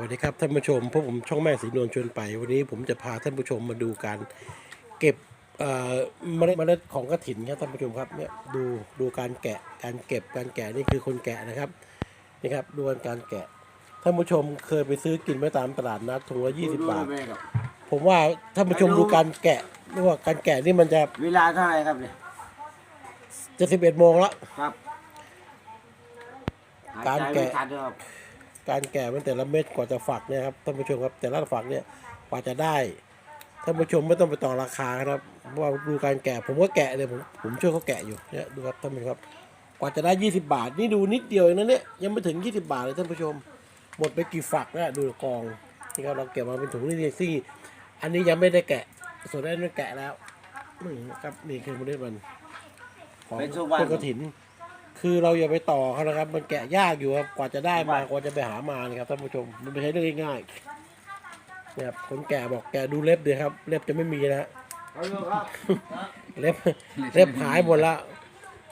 วัสดีครับท่านผู้ชมพวกผมช่องแม่สีนวลชวนไป วันนี้ผมจะพาท่านผู้ชมมาดูการเก็บเอ่อเมล็ดเมล็ดของกระถินครับท่านผู้ชมครับเนี่ยดูดูการแกะการเก็บการแกะนี่คือคนแกะนะครับนี่ครับดูการแกะท่านผู้ชมเคยไปซื้อกินไหมตามตลาดนัดถุงละยี่สิบบาทผมว่าท่านผู้ชมดูการแกะนี่ว่าการแกะนี่มันจะเวลาเท่าไหร่ครับเนี่ยจะสิบเอ็ดโมงแล้วครับ การแกะ หยใจไม่ทันด้วยครับการแกะมันแต่ละเม็ดกว่าจะฝักเนี่ยครับท่านผู้ชมครับแต่ละฝักเนี่ยกว่าจะได้ท่านผู้ชมไม่ต้องไปต่อราคาครับเพราะว่าดูการแกะผมก็แกะเลยผมผมช่วยเขาแกะอยู่เนี่ยดูครับท่านผู้ชมครับกว่าจะได้ 20 บาท นี่ดูนิดเดียวเองนะเนี่ยยังไม่ถึง 20 บาทเลยท่านผู้ชม หมดไปกี่ฝักนะดูกองที่เราเราเก็บมาเป็นถุงนี่ซี่อันนี้ยังไม่ได้แกะ ส่วนนั้นมันแกะแล้วนี่ครับนี่คือเมล็ดมันของเป็นสุวรรณ ต้นกระถิน คือเราอย่าไปต่อเขานะครับ มันแกะยากอยู่ครับกว่าจะได้มากว่าจะไปหามานี่ครับท่านผู้ชมมันไม่ใช่เรื่องง่ายๆเนี่ยครับคนแก่บอกแกะดูเล็บเลยครับ เล็บจะไม่มีแล้วเอาอยู่ครับเล็บเล็บหายหมดละ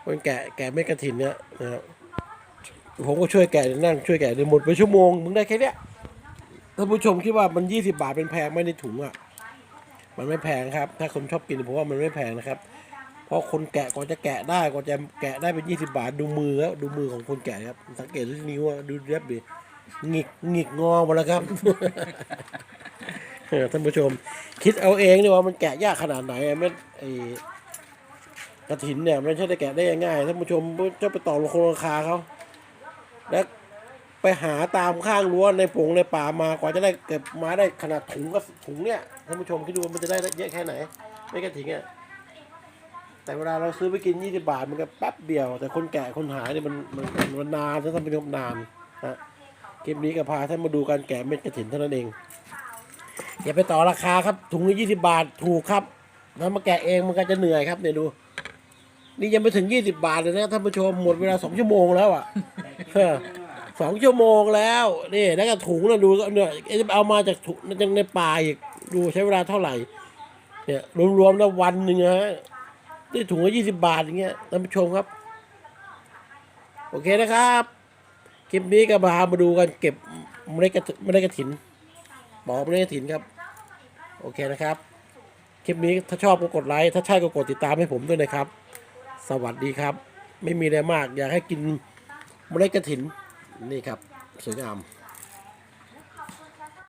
คนแกะแกะไม่กระถินเนี่ยนะครับผมก็ช่วยแกะนั่งช่วยแกะเนี่ยหมดไปชั่วโมงมึงได้แค่เนี้ยท่านผู้ชมคิดว่ามันยี่สิบาทเป็นแพงไหมในถุงอะ มันไม่แพงครับ ถ้าคนชอบกินผมว่ามันไม่แพงนะครับ เพราะคนแกะกว่าจะแกะได้กว่าจะแกะได้เป็นยี่สิบาทดูมือครับดูมือของคนแกะครับ สังเกตที่นิ้วอะดูเล็บดิหงิกหงิกงอหมดแล้วครับ เออท่านผู้ชม คิดเอาเองดีว่ามันแกะยากขนาดไหนอะไม่ไอกระถินเนี่ยมันไม่ใช่ได้แกะได้ง่ายๆท่านผู้ชมจะไปต่อราคาราคาเขาแล้วไปหาตามข้างรั้วในปงในป่ามากว่าจะได้เก็บมาได้ขนาดถุงก็ถุงเนี่ยท่านผู้ชมคิดดูว่ามันจะได้เยอะแค่ไหน ไม่กระถินอะ แต่เวลาเราซื้อไปกิน 20 บาทมันก็แป๊บเดียว แต่คนแก่คนหายเนี่ยมันมันมันนานนะท่านผู้ชมนานนะคลิปนี้ก็พาท่านมาดูการแกะเม็ดกระถินเท่านั้นเองอย่าไปต่อราคาครับถุงละยี่สิบาทถูกครับถ้ามาแกะเองมันก็จะเหนื่อยครับเนี่ยดู นี่ยังไม่ถึงยี่สิบาทเลยนะท่านผู้ชมหมดเวลาสองชั่วโมงแล้วอะสองชั่วโมงแล้วนี่แล้วก็ถุงนะดูก็เนี่ยเอามาจากถุงจากในป่าอีกดูใช้เวลาเท่าไหร่เนี่ยรวมๆแล้ววันหนึ่งนะ ฮะนี่ถุงละยี่สิบาทอย่างเงี้ยท่านผู้ชมครับ โอเคนะครับคลิปนี้ก็มามาดูกันเก็บเมล็ดกระถินเมล็ดกระถินบอกไม่ได้ถิ่นครับ โอเคนะครับ คลิปนี้ถ้าชอบก็กดไลค์ถ้าใช่ก็กดติดตามให้ผมด้วยนะครับ สวัสดีครับ ไม่มีอะไรมาก อยากให้กินเมล็ดกระถินนี่ครับสวยงาม